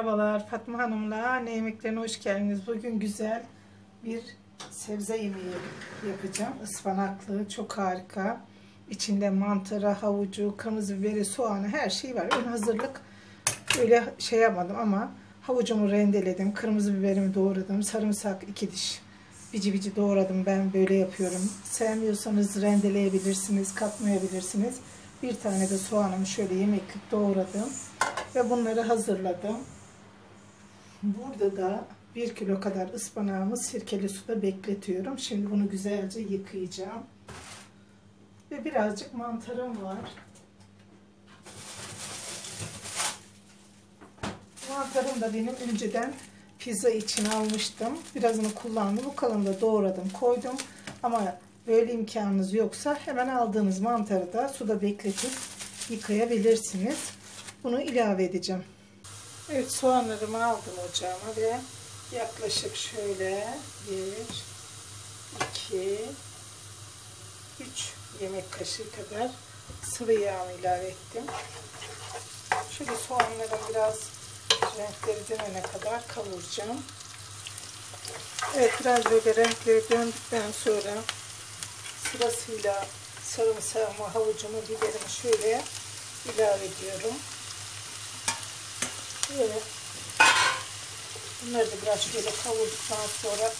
Merhabalar Fatma Hanım'la anne yemeklerine hoş geldiniz. Bugün güzel bir sebze yemeği yapacağım. Ispanaklı, çok harika. İçinde mantarı, havucu, kırmızı biberi, soğanı her şey var. Ön hazırlık öyle şey yapmadım ama havucumu rendeledim, kırmızı biberimi doğradım, sarımsak iki diş bici bici doğradım. Ben böyle yapıyorum. Sevmiyorsanız rendeleyebilirsiniz, katmayabilirsiniz. Bir tane de soğanımı şöyle yemeklik doğradım ve bunları hazırladım. Burada da 1 kilo kadar ıspanağımı sirkeli suda bekletiyorum. Şimdi bunu güzelce yıkayacağım. Ve birazcık mantarım var. Mantarım da benim önceden pizza için almıştım. Birazını kullandım. Bu kalanını doğradım, koydum. Ama böyle imkanınız yoksa hemen aldığınız mantarı da suda bekletip yıkayabilirsiniz. Bunu ilave edeceğim. Evet soğanlarımı aldım ocağıma ve yaklaşık şöyle 1 2 3 yemek kaşığı kadar sıvı yağ ilave ettim. Şöyle soğanların biraz renkleri dönene kadar kavuracağım. Evet biraz böyle renkleri döndükten sonra sırasıyla sarımsağımı, havucumu, biberimi şöyle ilave ediyorum. Böyle bunları da biraz şöyle kavurduktan sonra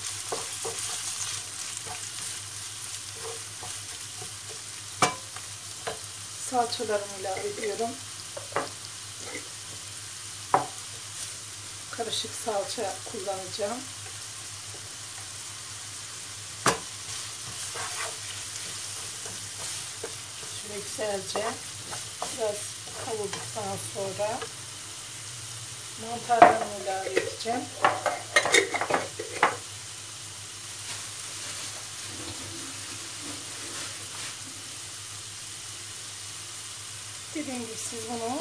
salçalarımı ilave ediyorum. Karışık salça kullanacağım. Şöyle güzelce biraz kavurduktan sonra mantarlarımı ilave edeceğim. Dediğim gibi siz bunu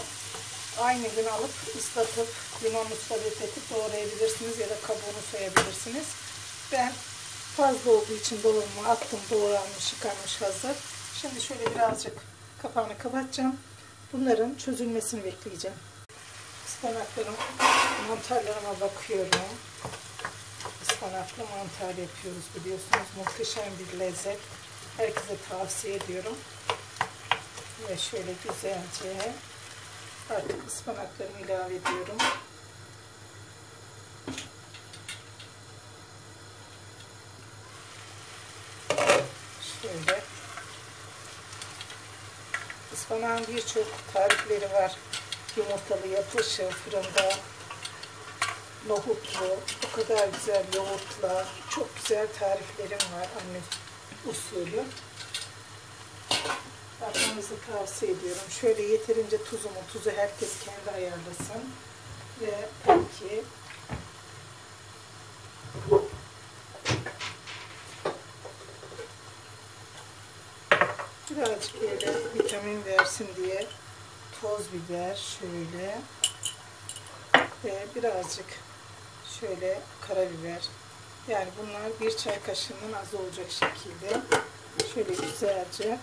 aynı gün alıp ıslatıp limonlu suda bekletip doğrayabilirsiniz ya da kabuğunu soyabilirsiniz. Ben fazla olduğu için dolabıma attım doğranmış yıkanmış hazır. Şimdi şöyle birazcık kapağını kapatacağım. Bunların çözülmesini bekleyeceğim. Ispanaklarım, mantarlarıma bakıyorum. Ispanaklı mantar yapıyoruz biliyorsunuz. Muhteşem bir lezzet. Herkese tavsiye ediyorum. Ve şöyle güzelce artık ıspanaklarımı ilave ediyorum. Şöyle ıspanağın birçok tarifleri var. Yumurtalı yapışı fırında nohutlu, o kadar güzel yoğurtla, çok güzel tariflerim var anne usulü. Yapmanızı tavsiye ediyorum. Şöyle yeterince tuzumu, tuzu herkes kendi ayarlasın. Ve tabii ki birazcık böyle vitamin versin diye toz biber şöyle ve birazcık şöyle karabiber. Yani bunlar bir çay kaşığının az olacak şekilde şöyle güzelce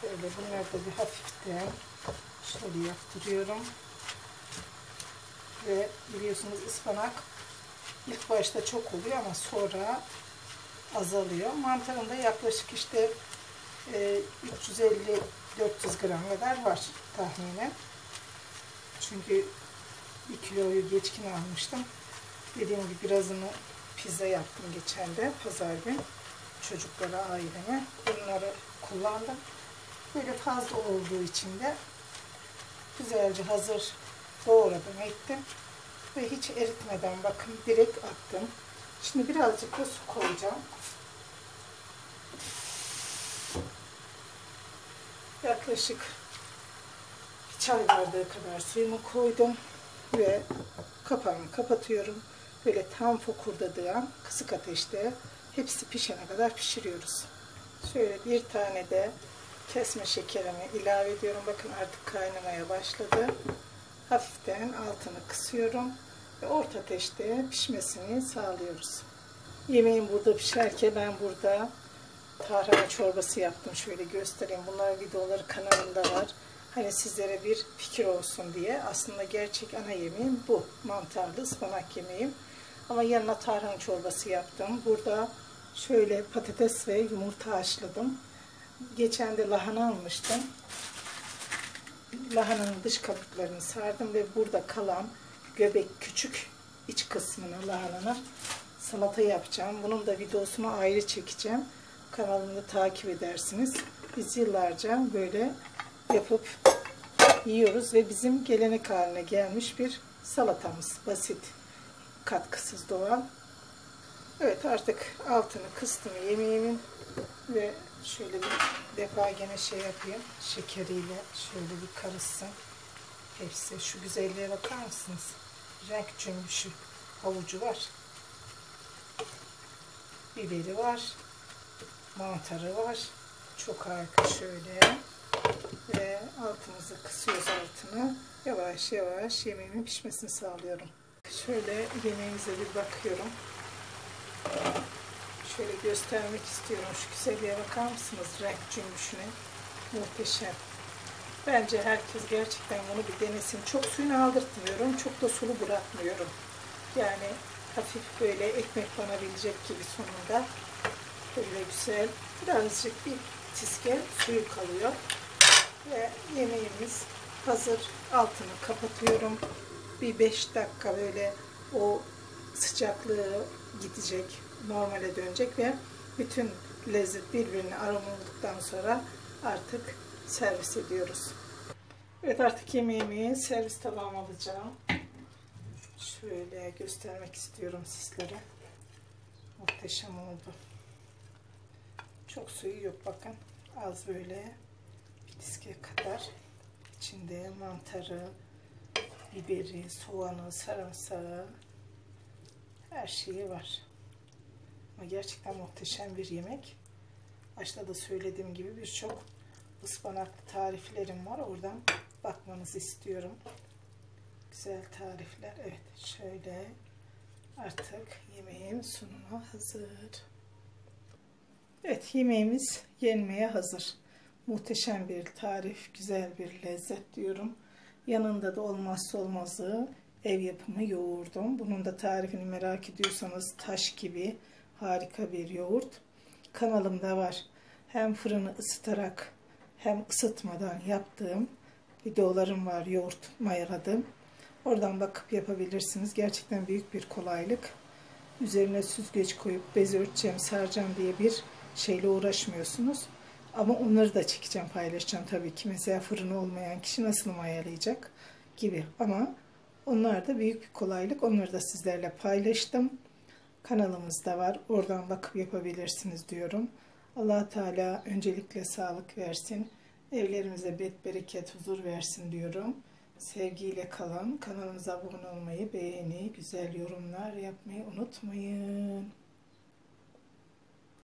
şöyle bunları da bir hafiften şöyle yaptırıyorum. Ve biliyorsunuz ıspanak ilk başta çok oluyor ama sonra azalıyor. Mantarında yaklaşık işte 350-400 gram kadar var tahminen. Çünkü bir kiloyu geçkin almıştım. Dediğim gibi birazını pizza yaptım geçen de pazar gün. Çocuklara, aileme bunları kullandım. Böyle fazla olduğu için de güzelce hazır doğradım ettim. Ve hiç eritmeden bakın direkt attım. Şimdi birazcık da su koyacağım. Yaklaşık bir çay bardağı kadar suyumu koydum. Ve kapağımı kapatıyorum. Böyle tam fokurdadığı an kısık ateşte hepsi pişene kadar pişiriyoruz. Şöyle bir tane de kesme şekerimi ilave ediyorum. Bakın artık kaynamaya başladı. Hafiften altını kısıyorum ve orta ateşte pişmesini sağlıyoruz. Yemeğim burada pişerken ben burada tarhana çorbası yaptım. Şöyle göstereyim. Bunların videoları kanalımda var. Hani sizlere bir fikir olsun diye. Aslında gerçek ana yemeğim bu. Mantarlı ıspanak yemeğim. Ama yanına tarhana çorbası yaptım. Burada şöyle patates ve yumurta haşladım. Geçen de lahana almıştım. Lahananın dış kabuklarını sardım ve burada kalan göbek küçük iç kısmını lahananın salata yapacağım. Bunun da videosunu ayrı çekeceğim. Kanalımda takip edersiniz. Biz yıllarca böyle yapıp yiyoruz ve bizim gelenek haline gelmiş bir salatamız. Basit, katkısız doğal. Evet artık altını kıstım yemeğimin ve şöyle bir defa gene şey yapayım. Şekeriyle şöyle bir karışsın. Hepsi şu güzelliğe bakar mısınız? Renk cümbüşü havucu var. Biberi var. Mantarı var. Çok harika şöyle. Ve altımızı kısıyoruz altını. Yavaş yavaş yemeğimin pişmesini sağlıyorum. Şöyle yemeğimize bir bakıyorum. Şöyle göstermek istiyorum. Şu güzelliğe bakar mısınız? Renk cümbüşüne. Muhteşem. Bence herkes gerçekten bunu bir denesin. Çok suyunu aldırtmıyorum. Çok da sulu bırakmıyorum. Yani hafif böyle ekmek banabilecek gibi sonunda. Böyle güzel. Birazcık bir tiske suyu kalıyor. Ve yemeğimiz hazır. Altını kapatıyorum. Bir 5 dakika böyle o sıcaklığı gidecek. Normale dönecek ve bütün lezzet birbirine aroma olduktan sonra artık servis ediyoruz. Evet artık yemeğimi servis tabağıma alacağım. Şöyle göstermek istiyorum sizlere. Muhteşem oldu. Çok suyu yok bakın. Az böyle bir kadar. İçinde mantarı, biberi, soğanı, sarımsağı her şeyi var. Ama gerçekten muhteşem bir yemek. Başta da söylediğim gibi birçok ıspanaklı tariflerim var. Oradan bakmanızı istiyorum. Güzel tarifler. Evet şöyle artık yemeğim sunuma hazır. Evet yemeğimiz yenmeye hazır. Muhteşem bir tarif, güzel bir lezzet diyorum. Yanında da olmazsa olmazı ev yapımı yoğurdum. Bunun da tarifini merak ediyorsanız taş gibi harika bir yoğurt. Kanalımda var. Hem fırını ısıtarak hem ısıtmadan yaptığım videolarım var. Yoğurt mayaladım. Oradan bakıp yapabilirsiniz. Gerçekten büyük bir kolaylık. Üzerine süzgeç koyup bez örteceğim, saracağım diye bir şeyle uğraşmıyorsunuz. Ama onları da çekeceğim, paylaşacağım tabii ki. Mesela fırını olmayan kişi nasıl mayalayacak gibi. Ama onlar da büyük bir kolaylık. Onları da sizlerle paylaştım. Kanalımızda var. Oradan bakıp yapabilirsiniz diyorum. allah Teala öncelikle sağlık versin. Evlerimize bet, bereket, huzur versin diyorum. Sevgiyle kalın. Kanalımıza abone olmayı, beğeni, güzel yorumlar yapmayı unutmayın.